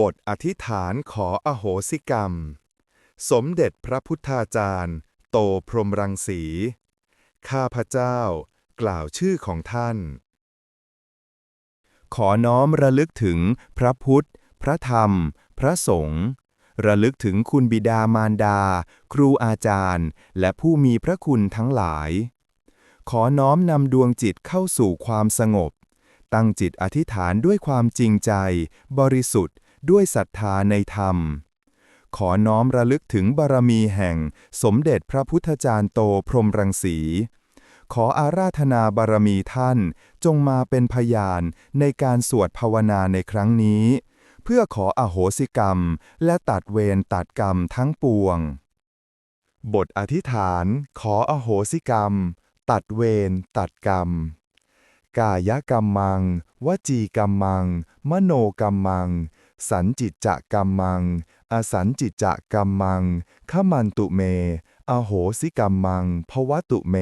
บทอธิษฐานขออโหสิกรรม สมเด็จพระพุทธาจารย์ โตพรหมรังสี ข้าพเจ้า กล่าวชื่อของท่าน ขอน้อมระลึกถึงพระพุทธ พระธรรม พระสงฆ์ระลึกถึงคุณบิดามารดา ครูอาจารย์ และผู้มีพระคุณทั้งหลาย ขอน้อมนำดวงจิตเข้าสู่ความสงบ ตั้งจิตอธิษฐานด้วยความจริงใจ บริสุทธิ์ ด้วยศรัทธาในธรรม ขอน้อมระลึกถึงบารมีแห่งสมเด็จพระพุทธจารย์โตพรหมรังสี ขออาราธนาบารมีท่านจงมาเป็นพยานในการสวดภาวนาในครั้งนี้ เพื่อขออโหสิกรรม และตัดเวรตัดกรรมทั้งปวง บทอธิษฐาน ขออโหสิกรรม ตัดเวรตัดกรรมกายกรรมัง วจีกรรมัง มโนกรรมัง สันจิตจะกรรมัง อสันจิตจะกรรมังขมันตุเม อโหสิกรรมังภวตุเม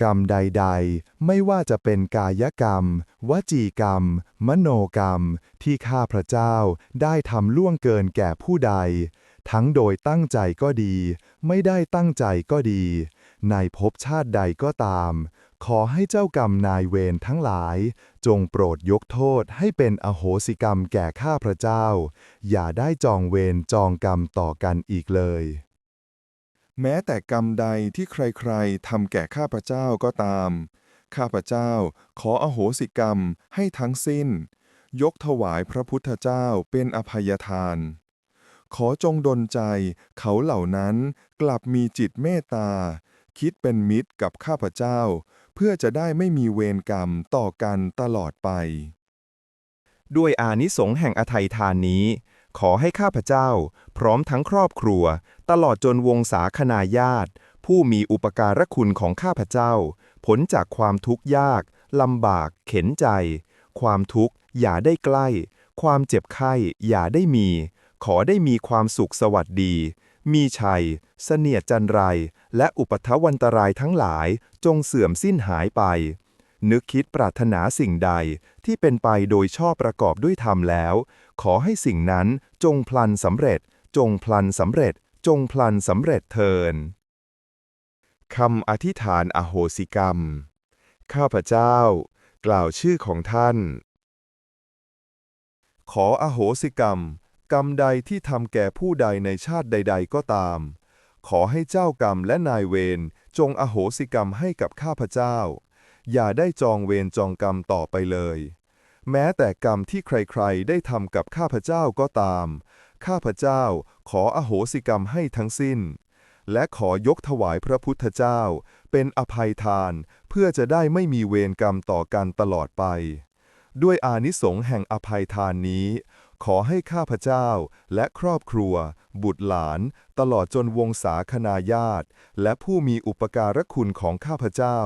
กรรมใดๆ ไม่ว่าจะเป็นกายกรรม วจีกรรม มโนกรรม ที่ข้าพระเจ้าได้ทำล่วงเกินแก่ผู้ใด ทั้งโดยตั้งใจก็ดี ไม่ได้ตั้งใจก็ดี ในภพชาติใดก็ตาม ขอให้เจ้ากรรมนายเวรทั้งหลาย จงโปรดยกโทษให้เป็นอโหสิกรรมแก่ข้าพระเจ้า อย่าได้จองเวรจองกรรมต่อกันอีกเลย แม้แต่กรรมใดที่ใครๆทำแก่ข้าพระเจ้าก็ตาม ข้าพระเจ้าขออโหสิกรรมให้ทั้งสิ้น ยกถวายพระพุทธเจ้าเป็นอภัยทานขอจงดลใจเขาเหล่านั้นกลับมีจิตเมตตา คิดเป็นมิตรกับข้าพเจ้า เพื่อจะได้ไม่มีเวรกรรมต่อกันตลอดไป ด้วยอานิสงส์แห่งอภัยทานนี้ ขอให้ข้าพเจ้า พร้อมทั้งครอบครัว ตลอดจนวงศาคณาญาติ ผู้มีอุปการะคุณของข้าพเจ้าผลจากความทุกข์ยากลำบาก เข็นใจ ความทุกข์อย่าได้ใกล้ ความเจ็บไข้อย่าได้มี ขอได้มีความสุขสวัสดี มีชัย เสนียดจันไร และอุปัทวันตรายทั้งหลายจงเสื่อมสิ้นหายไป นึกคิดปรารถนาสิ่งใดที่เป็นไปโดยชอบประกอบด้วยธรรมแล้ว ขอให้สิ่งนั้นจงพลันสำเร็จ จงพลันสำเร็จ จงพลันสำเร็จเทินคำอธิษฐานอโหสิกรรม ข้าพเจ้า กล่าวชื่อของท่าน ขออโหสิกรรม กรรมใดที่ทำแก่ผู้ใดในชาติใด ๆ ก็ตาม ขอให้เจ้ากรรมและนายเวรจงอโหสิกรรมให้กับข้าพเจ้า อย่าได้จองเวรจองกรรมต่อไปเลย แม้แต่กรรมที่ใครๆ ได้ทำกับข้าพเจ้าก็ตาม ข้าพเจ้าขออโหสิกรรมให้ทั้งสิ้น และขอยกถวายพระพุทธเจ้า เป็นอภัยทานเพื่อจะได้ไม่มีเวรกรรมต่อกันตลอดไป ด้วยอานิสงส์แห่งอภัยทานนี้ ขอให้ข้าพเจ้า และครอบครัว บุตรหลาน ตลอดจนวงศาคณาญาติ และผู้มีอุปการะคุณของข้าพเจ้า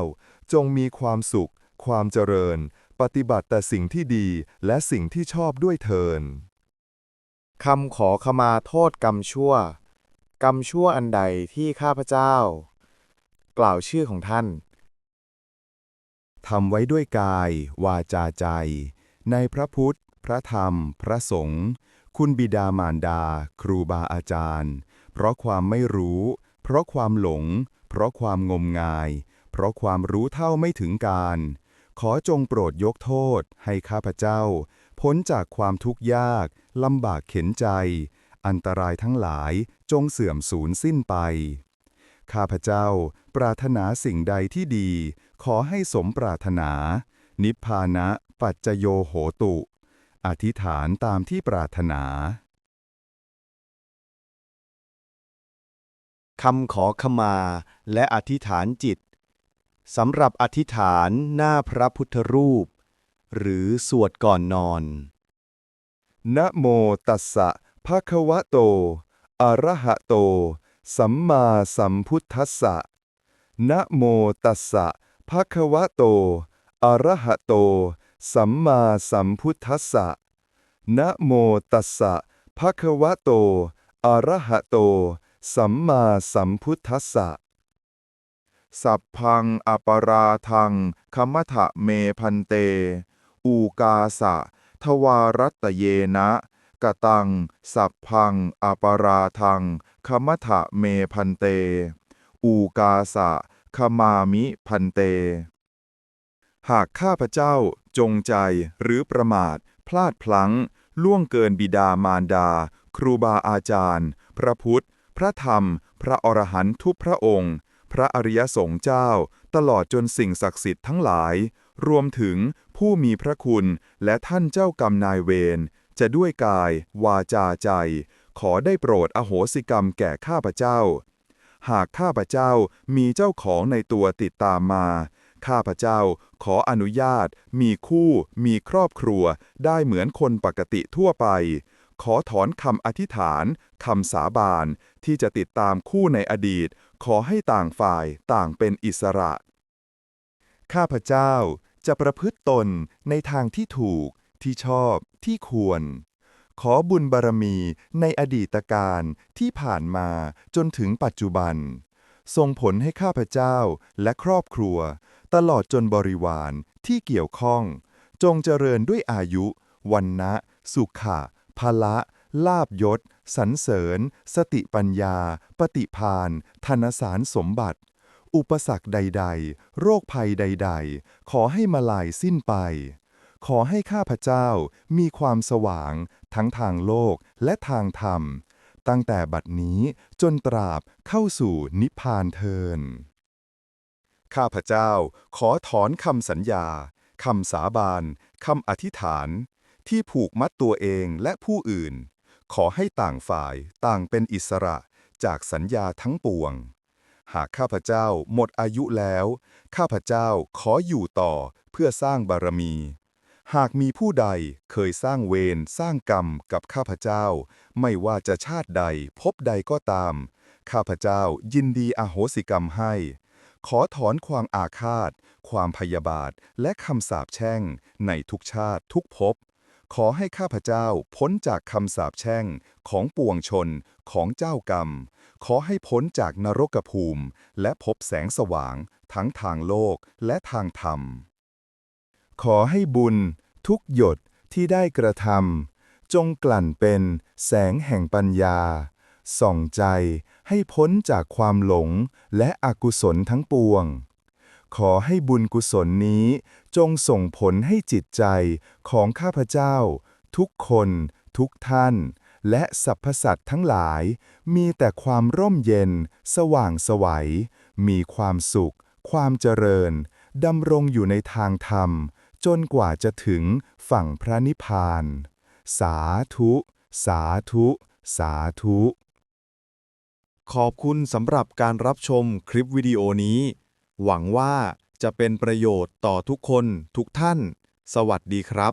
จงมีความสุข ความเจริญ ปฏิบัติแต่สิ่งที่ดีและสิ่งที่ชอบด้วยเทินคำขอขมาโทษกรรมชั่ว กรรมชั่วอันใดที่ข้าพเจ้า กล่าวชื่อของท่านทำไว้ด้วยกาย วาจาใจ ในพระพุทธ พระธรรม พระสงฆ์คุณบิดามารดา ครูบาอาจารย์ เพราะความไม่รู้ เพราะความหลง เพราะความงมงาย เพราะความรู้เท่าไม่ถึงการ ขอจงโปรดยกโทษให้ข้าพเจ้า พ้นจากความทุกข์ยากลำบากเข็นใจ อันตรายทั้งหลายจงเสื่อมสูญสิ้นไป ข้าพเจ้า ปรารถนาสิ่งใดที่ดี ขอให้สมปรารถนา นิพพานะปัจจโยโหตุ อธิษฐานตามที่ปรารถนาคำขอขมาและอธิษฐานจิตสำหรับอธิษฐานหน้าพระพุทธรูป หรือสวดก่อนนอน นะโมตัสสะภะคะวะโต อะระหะโต สัมมาสัมพุทธัสสะ นะโมตัสสะภะคะวะโต อะระหะโต สัมมาสัมพุทธัสสะ นะโมตัสสะภะคะวะโต อะระหะโต สัมมาสัมพุทธัสสะ สัพพังอปราทังคมัทะเมพันเต อูกาสะ ทวารัตเยนะกะตัง สัพพังอปราทังคมัทะเมพันเต อูกาสะขมามิพันเต หากข้าพเจ้าจงใจหรือประมาท พลาดพลั้ง ล่วงเกินบิดามารดา ครูบาอาจารย์ พระพุทธ พระธรรม พระอรหันตุทุกพระองค์ พระอริยสงฆ์เจ้า ตลอดจนสิ่งศักดิ์สิทธิ์ทั้งหลาย รวมถึงผู้มีพระคุณและท่านเจ้ากรรมนายเวรจะด้วยกาย วาจาใจ ขอได้โปรดอโหสิกรรมแก่ข้าพเจ้า หากข้าพเจ้ามีเจ้าของในตัวติดตามมา ข้าพเจ้าขออนุญาต มีคู่ มีครอบครัว ได้เหมือนคนปกติทั่วไป ขอถอนคำอธิษฐานคำสาบานที่จะติดตามคู่ในอดีต ขอให้ต่างฝ่ายต่างเป็นอิสระ ข้าพเจ้าจะประพฤติตนในทางที่ถูก ที่ชอบ ที่ควร ขอบุญบารมีในอดีตการที่ผ่านมาจนถึงปัจจุบันส่งผลให้ข้าพเจ้าและครอบครัว ตลอดจนบริวารที่เกี่ยวข้อง จงเจริญด้วยอายุ วันนะสุขะพละ ลาบยศสรรเสริญ สติปัญญา ปฏิพานธนสารสมบัติ อุปสรรคใด ๆ โรคภัยใด ๆ ขอให้มาลายสิ้นไป ขอให้ข้าพเจ้ามีความสว่าง ทั้งทางโลกและทางธรรม ตั้งแต่บัดนี้จนตราบเข้าสู่นิพพานเทิน ข้าพเจ้าขอถอนคำสัญญาคำสาบานคำอธิษฐาน ที่ผูกมัดตัวเองและผู้อื่น ขอให้ต่างฝ่ายต่างเป็นอิสระจากสัญญาทั้งปวง หากข้าพเจ้าหมดอายุแล้ว ข้าพเจ้าขออยู่ต่อเพื่อสร้างบารมี หากมีผู้ใดเคยสร้างเวรสร้างกรรมกับข้าพเจ้า ไม่ว่าจะชาติใดพบใดก็ตาม ข้าพเจ้ายินดีอโหสิกรรมให้ ขอถอนความอาฆาต ความพยาบาท และคำสาปแช่ง ในทุกชาติทุกภพ ขอให้ข้าพเจ้าพ้นจากคำสาปแช่ง ของปวงชน ของเจ้ากรรม ขอให้พ้นจากนรกภูมิ และพบแสงสว่าง ทั้งทางโลกและทางธรรม ขอให้บุญ ทุกหยดที่ได้กระทำจงกลั่นเป็นแสงแห่งปัญญา ส่องใจ ให้พ้นจากความหลงและอกุศลทั้งปวง ขอให้บุญกุศลนี้จงส่งผลให้จิตใจของข้าพเจ้า ทุกคน ทุกท่าน และสรรพสัตว์ทั้งหลาย มีแต่ความร่มเย็น สว่างสวัย มีความสุข ความเจริญดำรงอยู่ในทางธรรม จนกว่าจะถึงฝั่งพระนิพพาน สาธุ สาธุ สาธุ ขอบคุณสำหรับการรับชมคลิปวิดีโอนี้ หวังว่าจะเป็นประโยชน์ต่อทุกคนทุกท่าน สวัสดีครับ